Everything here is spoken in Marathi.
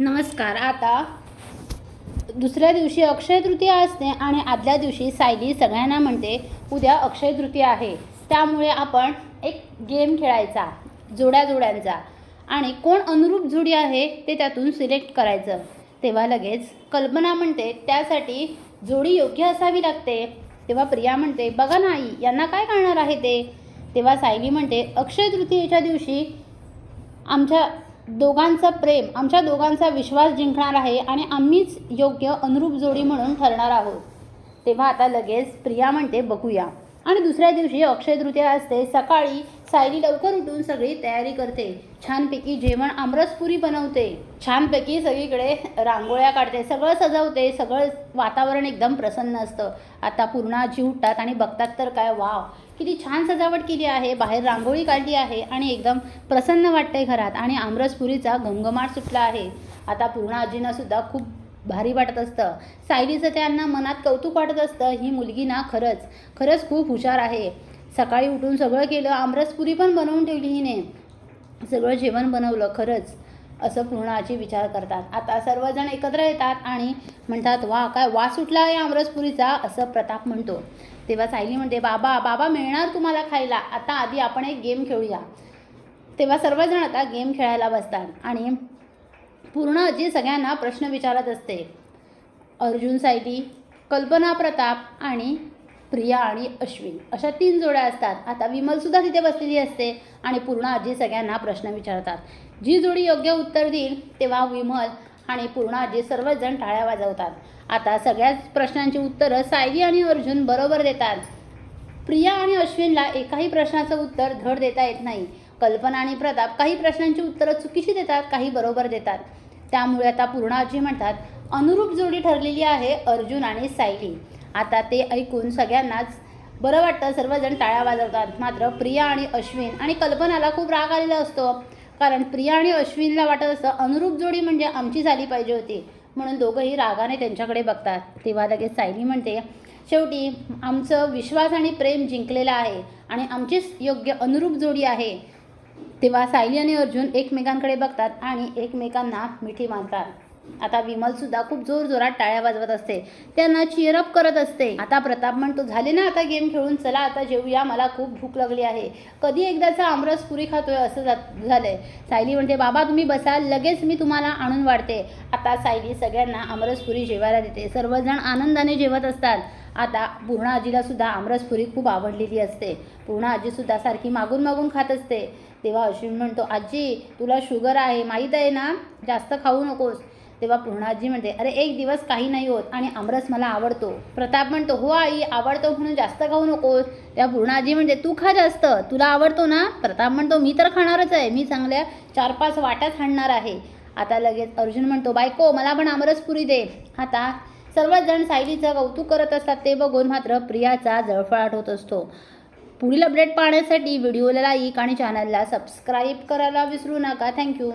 नमस्कार आता दुसऱ्या दिवशी अक्षय तृतीया असते आणि आदल्या दिवशी सायली सगळ्यांना म्हणते उद्या अक्षय तृतीया आहे. त्यामुळे आपण एक गेम खेळायचा जोड्या जोड्यांचा आणि कोण अनुरूप जोडी आहे ते त्यातून सिलेक्ट करायचं. तेव्हा लगेच कल्पना म्हणते त्यासाठी जोडी योग्य असावी लागते. तेव्हा प्रिया म्हणते बघा नाही यांना काय करणार आहे ते? तेव्हा सायली म्हणते अक्षय तृतीयेच्या दिवशी आमच्या दोघांचं प्रेम आमच्या दोघांचा विश्वास जिंकणार आहे आणि आम्हीच योग्य अनुरूप जोडी म्हणून ठरणार आहोत. तेव्हा आता लगेच प्रिया म्हणते बघूया. आणि दुसऱ्या दिवशी अक्षय तृतीया असते सकाळी सायली लवकर उठून सगळी तयारी करते. छानपैकी जेवण आमरसपुरी बनवते. छानपैकी सगळीकडे रांगोळ्या काढते सगळं सजवते सगळं वातावरण एकदम प्रसन्न असतं. आता पूर्णाजी उठतात आणि बघतात तर काय वाव किती छान सजावट केली आहे बाहेर रांगोळी काढली आहे आणि एकदम प्रसन्न वाटतंय घरात. आणि आमरसपुरीचा घमघमाट सुटला आहे. आता पूर्ण आजींनासुद्धा खूप भारी वाटत असतं. सायलीचं त्यांना मनात कौतुक वाटत असतं ही मुलगी ना खरंच खरंच खूप हुशार आहे. सकाळी उठून सगळं केलं आमरसपुरी पण बनवून ठेवली हिने. सगळं जेवण बनवलं खरंच. असं पूर्ण आजी विचार करतात. आता सर्वजण एकत्र येतात आणि म्हणतात वा काय वा सुटला या आमरसपुरीचा असं प्रताप म्हणतो. तेव्हा सायली म्हणते बाबा बाबा मिळणार तुम्हाला खायला. आता आधी आपण एक गेम खेळूया. तेव्हा सर्वजण आता गेम खेळायला बसतात आणि पूर्ण आजी सगळ्यांना प्रश्न विचारत असते. अर्जुन सायली कल्पना प्रताप आणि प्रिया आणि अश्विन. अशा तीन जोड्या असतात. आता विमलसुद्धा तिथे बसलेली असते आणि पूर्ण आजी सगळ्यांना प्रश्न विचारतात. जी जोडी योग्य उत्तर देईल तेव्हा विमल आणि पूर्ण आजी सर्वजण टाळ्या वाजवतात. आता सगळ्याच प्रश्नांची उत्तरं सायली आणि अर्जुन बरोबर देतात. प्रिया आणि अश्विनला एकाही प्रश्नाचं उत्तर धड देता येत नाही. कल्पना आणि प्रताप काही प्रश्नांची उत्तरं चुकीची देतात काही बरोबर देतात. त्यामुळे आता पूर्णाजी म्हणतात अनुरूप जोडी ठरलेली आहे अर्जुन आणि सायली. आता ते ऐकून सगळ्यांनाच बरं वाटतं. सर्वजण टाळ्या वाजवतात. मात्र प्रिया आणि अश्विन आणि कल्पनाला खूप राग आलेला असतो. कारण प्रिया आणि अश्विनला वाटत असतं अनुरूप जोडी म्हणजे आमची झाली पाहिजे होती. म्हणून दोघंही रागाने त्यांच्याकडे बघतात. तेव्हा लगेच सायली म्हणते शेवटी आमचं विश्वास आणि प्रेम जिंकलेलं आहे आणि आमचीच योग्य अनुरूप जोडी आहे. तेव्हा सायली आणि अर्जुन एकमेकांकडे बघतात आणि एकमेकांना मिठी मारतात आता विमलसुद्धा खूप जोरजोरात टाळ्या वाजवत असते. त्यांना चिअरअप करत असते. आता प्रताप म्हणतो झाले ना आता गेम खेळून? चला आता जेवूया मला खूप भूक लागली आहे. कधी एकदाचा आमरस पुरी खातोय असं जा- झालंय. सायली म्हणते बाबा तुम्ही बसाल. लगेच मी तुम्हाला आणून वाढते. आता सायली सगळ्यांना आमरसपुरी जेवायला देते. सर्वजण आनंदाने जेवत असतात. आता पूर्ण आजीला सुद्धा आमरसपुरी खूप आवडलेली असते. पूर्ण आजीसुद्धा सारखी मागून मागून खात असते. तेव्हा अश्विन म्हणतो आजी तुला शुगर आहे. माहीत आहे ना? जास्त खाऊ नकोस. तेव्हा पूर्णाजी म्हणते अरे एक दिवस काही नाही होत आणि आमरस मला आवडतो. प्रताप म्हणतो हो आई आवडतो म्हणून जास्त खाऊ नकोस. तेव्हा पूर्णाजी म्हणते तू खा जास्त तुला आवडतो ना? प्रताप म्हणतो मी तर खाणारच आहे मी चांगल्या चार पाच वाट्याच हाणणार आहे. आता लगेच अर्जुन म्हणतो बायको मला पण आमरस पुरी दे. आता सर्वच जण सायलीचं कौतुक करत असतात ते बघून मात्र प्रियाचा जळफळाट होत असतो. पुढील अपडेट पाहण्यासाठी व्हिडिओला लाईक आणि चॅनलला सबस्क्राईब करायला विसरू नका. थँक्यू